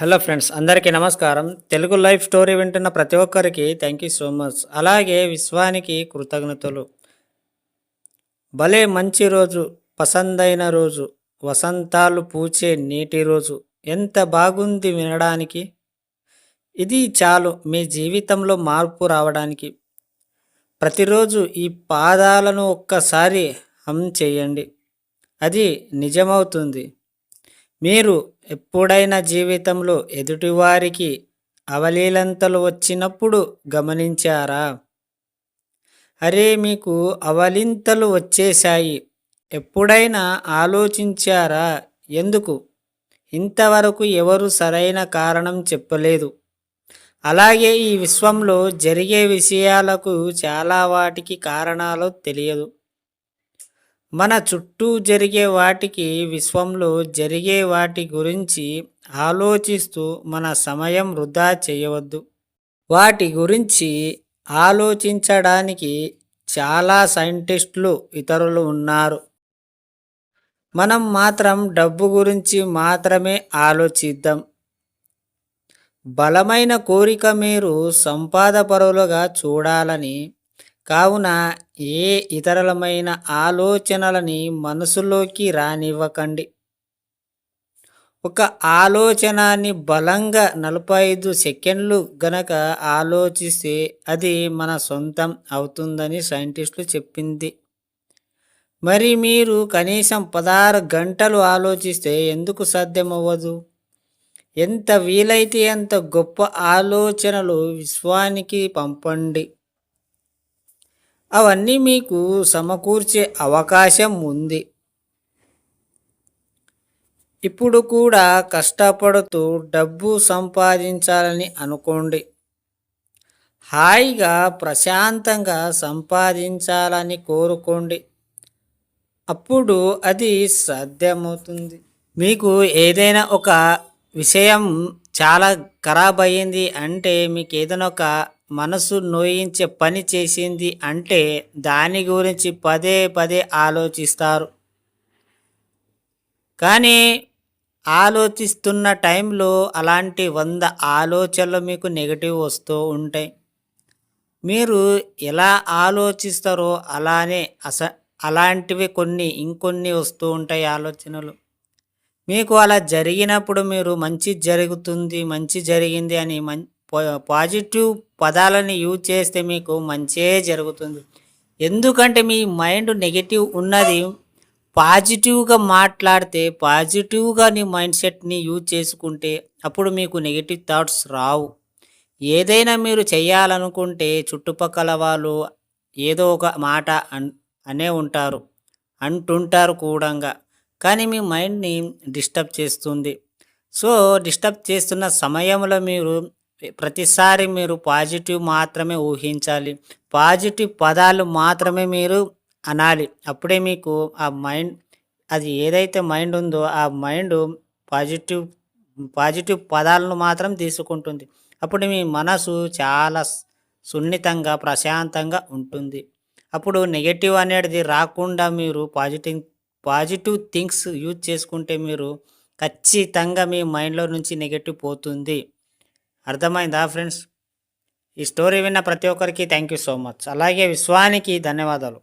Hello friends అందరికీ నమస్కారం. Telugu life story వింటున్న ప్రతి ఒక్కరికి థ్యాంక్ యూ సో మచ్ అలాగే విశ్వానికి కృతజ్ఞతలు. భలే మంచి రోజు పసందైన రోజు వసంతాలు పూచే నీటి రోజు. ఎంత బాగుంది వినడానికి. ఇది చాలు మీ జీవితంలో మార్పు రావడానికి. ప్రతిరోజు ఈ పాదాలను ఒక్కసారి హమ్ చేయండి. అది నిజమవుతుంది. మీరు ఎప్పుడైనా జీవితంలో ఎదుటివారికి అవలీలంతలు వచ్చినప్పుడు గమనించారా? అరే మీకు అవలింతలు వచ్చేశాయి. ఎప్పుడైనా ఆలోచించారా? ఎందుకు? ఇంతవరకు ఎవరు సరైన కారణం చెప్పలేదు. అలాగే ఈ విశ్వంలో జరిగే విషయాలకు చాలా వాటికి కారణాలు తెలియదు. మన చుట్టూ జరిగే వాటికి విశ్వంలో జరిగే వాటి గురించి ఆలోచిస్తూ మన సమయం వృధా చేయవద్దు. వాటి గురించి ఆలోచించడానికి చాలా సైంటిస్టులు ఇతరులు ఉన్నారు. మనం మాత్రం డబ్బు గురించి మాత్రమే ఆలోచిద్దాం. బలమైన కోరిక మీరు సంపాదపరులుగా చూడాలని కావున ఏ ఇతరులమైన ఆలోచనలని మనసులోకి రానివ్వకండి. ఒక ఆలోచనని బలంగా నలభై ఐదు సెకండ్లు గనక ఆలోచిస్తే అది మన సొంతం అవుతుందని సైంటిస్టులు చెప్పింది. మరి మీరు కనీసం పదహారు గంటలు ఆలోచిస్తే ఎందుకు సాధ్యమవ్వదు? ఎంత వీలైతే అంత గొప్ప ఆలోచనలు విశ్వానికి పంపండి. అవన్నీ మీకు సమకూర్చే అవకాశం ఉంది. ఇప్పుడు కూడా కష్టపడుతూ డబ్బు సంపాదించాలని అనుకోండి. హాయిగా ప్రశాంతంగా సంపాదించాలని కోరుకోండి. అప్పుడు అది సాధ్యమవుతుంది. మీకు ఏదైనా ఒక విషయం చాలా ఖరాబ్ అయ్యింది అంటే మీకు ఏదైనా ఒక మనసు నోయించే పని చేసింది అంటే దాని గురించి పదే పదే ఆలోచిస్తారు. కానీ ఆలోచిస్తున్న టైంలో అలాంటి వంద ఆలోచనలు మీకు నెగిటివ్ వస్తూ ఉంటాయి. మీరు ఎలా ఆలోచిస్తారో అలానే అస అలాంటివి కొన్ని ఇంకొన్ని వస్తూ ఉంటాయి ఆలోచనలు. మీకు అలా జరిగినప్పుడు మీరు మంచి జరుగుతుంది మంచి జరిగింది అని మం పాజిటివ్ పదాలని యూజ్ చేస్తే మీకు మంచే జరుగుతుంది. ఎందుకంటే మీ మైండ్ నెగిటివ్ ఉన్నది పాజిటివ్గా మాట్లాడితే పాజిటివ్గా నీ మైండ్ సెట్ని యూజ్ చేసుకుంటే అప్పుడు మీకు నెగిటివ్ థాట్స్ రావు. ఏదైనా మీరు చేయాలనుకుంటే చుట్టుపక్కల వాళ్ళు ఏదో ఒక మాట అన్ అనే ఉంటారు అంటుంటారు కూడా కానీ మీ మైండ్ని డిస్టర్బ్ చేస్తుంది. సో డిస్టర్బ్ చేస్తున్న సమయంలో మీరు ప్రతిసారి మీరు పాజిటివ్ మాత్రమే ఊహించాలి. పాజిటివ్ పదాలు మాత్రమే మీరు అనాలి. అప్పుడే మీకు ఆ మైండ్ అది ఏదైతే మైండ్ ఉందో ఆ మైండ్ పాజిటివ్ పాజిటివ్ పదాలను మాత్రం తీసుకుంటుంది. అప్పుడు మీ మనసు చాలా సున్నితంగా ప్రశాంతంగా ఉంటుంది. అప్పుడు నెగటివ్ అనేది రాకుండా మీరు పాజిటివ్ పాజిటివ్ థింగ్స్ యూజ్ చేసుకుంటే మీరు ఖచ్చితంగా మీ మైండ్లో నుంచి నెగటివ్ పోతుంది. అర్థమైందా ఫ్రెండ్స్? ఈ స్టోరీ విన్న ప్రతి ఒక్కరికి థ్యాంక్ యూ సో మచ్. అలాగే విశ్వానికి ధన్యవాదాలు.